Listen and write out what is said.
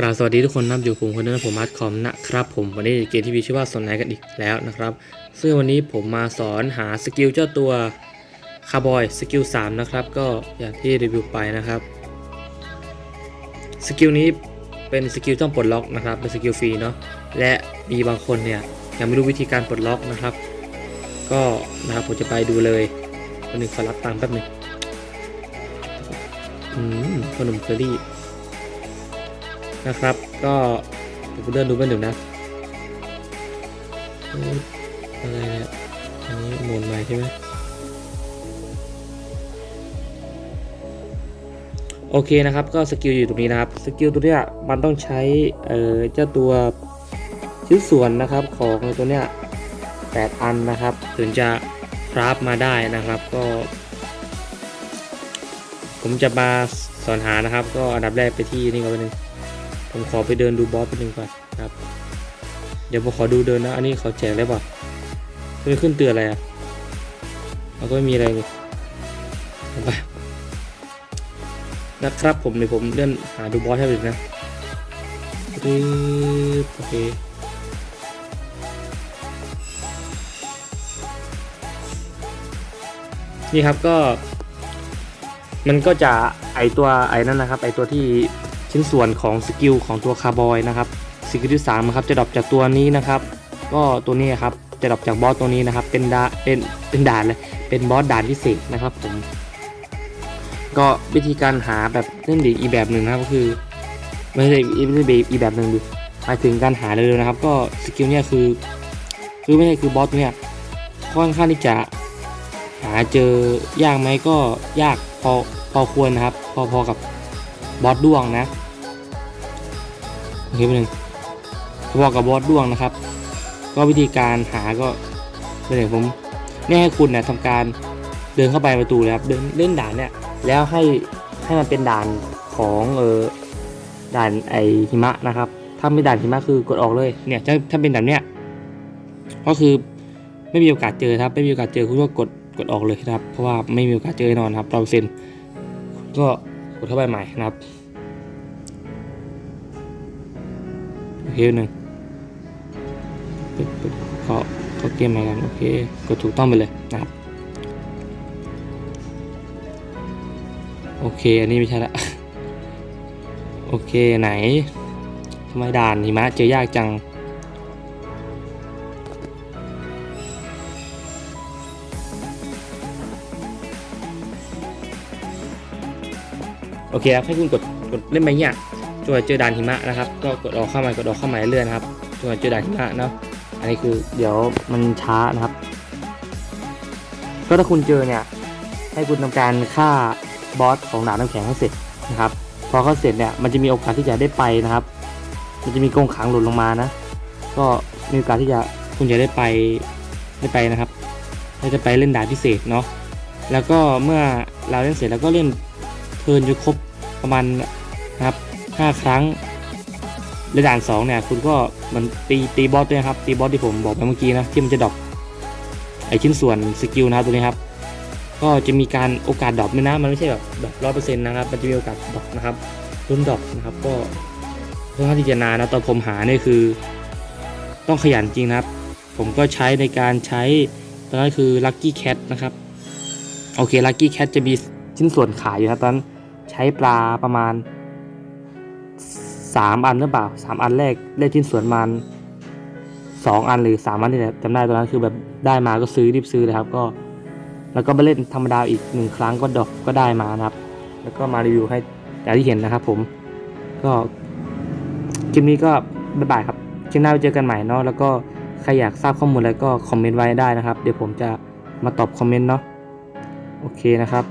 กราบสวัสดีทุกคนนะครับอยู่ผมคนนั้นผมอาร์ตคอมนะครับผมวันนี้เกมที่มีชื่อว่าสนไหนกันอีกแล้วนะครับ ซึ่งวันนี้ผมมาสอนหาสกิลเจ้าตัวคาร์บอยสกิล3นะครับก็อย่างที่รีวิวไปนะครับสกิลนี้เป็นสกิลต้องปลดล็อกนะครับเป็นสกิลฟรีเนาะและมีบางคนเนี่ยยังไม่รู้วิธีการปลดล็อกนะครับ ก็นะครับผมจะไปดูเลยวันหนึ่งขอรับตังค์แป๊บหนึงอืมขนมเคอรี่ นะครับ ก็กูเดินดูแป๊บหนึ่งนะอะไรเนี่ยอันนี้โหมดใหม่ใช่ไหมโอเคนะครับ ก็สกิลอยู่ตรงนี้นะครับ สกิลตัวเนี้ยมันต้องใช้เอ่อเจ้าตัวชิ้นส่วนนะครับของตัวเนี้ย8อันนะครับ ถึงจะคราฟมาได้นะครับก็ ผมจะมาสอนหานะครับ ก็อันดับแรกไปที่นี่ก่อนไปหนึ่ง ผมขอไปเดินดูบอสไปหนึ่งก่อนครับ เดี๋ยวผมขอดูเดินนะ อันนี้เขาแจกได้ป่ะไม่ขึ้นเตือนอะไรอะเราก็ไม่มีอะไรเลยไปนะครับผมเดี๋ยวผมเลื่อนหาดูบอสให้ไปนะปึ๊บโอเคนี่ครับก็ มันก็จะไอตัวไอนั่นนะครับ ไอตัวที่ ชิ้นส่วนของสกิลของตัวคาร์บอยนะครับสกิลที่3นะครับจะดรอปจากตัวนี้นะครับ ก็ตัวนี้ครับจะดรอปจากบอสตัวนี้นะครับ เป็นดาเป็นเป็นด่านเลยเป็นบอสด่านพิเศษนะครับผมก็วิธีการหาแบบเล่นดีอีแบบหนึ่งนะครับก็คือไม่ใช่ไม่ใช่อีแบบหนึ่งดิหมายถึงการหาเร็วๆนะครับ ก็สกิลเนี่ยคือคือไม่ใช่คือบอสเนี่ยค่อนข้างที่จะหาเจอยากไหมก็ยากพอพอควรนะครับ พอพอกับ บอสด้วงนะโอเคไปหนึ่งพอกับบอสด้วงนะครับ ก็วิธีการหาก็เป็นอย่างผมเนี่ยให้คุณเนี่ยทำการเดินเข้าไปประตูเลยครับเดินเล่นด่านเนี่ยแล้วให้ให้มันเป็นด่านของเออด่านไอหิมะนะครับ ถ้าไม่ด่านหิมะคือกดออกเลยเนี่ยถ้าถ้าเป็นแบบเนี้ยก็คือไม่มีโอกาสเจอครับ ไม่มีโอกาสเจอคุณก็กดกดออกเลยครับ เพราะว่าไม่มีโอกาสเจอแน่นอนครับเราเซ็นก็ กดเข้าไปใหม่นะครับโอเคหนึ่งปึ๊บปึ๊บเขาเขาเกมใหม่กันโอเคกดถูกต้องไปเลยนะครับโอเค อันนี้ไม่ใช่ละโอเคไหนทำไมด่านหิมะเจอยากจัง โอเคครับให้คุณกดกดเล่นไปเนี่ยจนกว่าเจอด่านหิมะนะครับ ก็กดออกเข้ามากดออกเข้ามาเรื่อยๆนะครับจนกว่าเจอด่านหิมะเนาะอันนี้คือเดี๋ยวมันช้านะครับ ก็ถ้าคุณเจอเนี่ย ให้คุณทำการฆ่าบอสของด่านน้ำแข็งให้เสร็จนะครับ พอเขาเสร็จเนี่ยมันจะมีโอกาสที่จะได้ไปนะครับ มันจะมีกรงขังหล่นลงมานะ ก็มีโอกาสที่จะคุณจะได้ไปได้ไปนะครับได้จะไปเล่นด่านพิเศษเนาะแล้วก็เมื่อเราเล่นเสร็จแล้วก็เล่น เทินจะครบประมาณนะครับ5ครั้งและด่าน2เนี่ยคุณก็มันตีตีบอสด้วยครับตีบอสที่ผมบอกไปเมื่อกี้นะที่มันจะดรอปไอชิ้นส่วนสกิลนะตัวนี้ครับ ก็จะมีการโอกาสดรอปด้วยนะมันไม่ใช่แบบดรอปร้อยเปอร์เซ็นต์นะครับมันจะมีโอกาสดรอปนะครับรุ่นดรอปนะครับก็ค่อนข้างที่จะนานนะตอนผมหาเนี่ยคือ ต้องขยันจริงนะครับ ผมก็ใช้ในการใช้ตอนนั้นคือ Lucky Cat นะครับโอเค Lucky Cat จะมีชิ้นส่วนขายอยู่ครับตอนนั้น ใช้ปลาประมาณ 3 อันหรือเปล่า 3 อันแรกได้ชิ้นส่วนมัน2อันหรือ 3 อันนี่แหละจำได้ตอนนั้นคือแบบได้มาก็ซื้อรีบซื้อเลยครับก็แล้วก็มาเล่นธรรมดาอีกหนึ่งครั้งก็ดอกก็ได้มานะครับ แล้วก็มารีวิวให้อย่างที่เห็นนะครับ ผมก็คลิปนี้ก็บ๊ายบายครับคลิปหน้าไปเจอกันใหม่เนาะแล้วก็ใครอยากทราบข้อมูลอะไรก็คอมเมนต์ไว้ได้นะครับ เดี๋ยวผมจะมาตอบคอมเมนต์เนาะโอเคนะครับ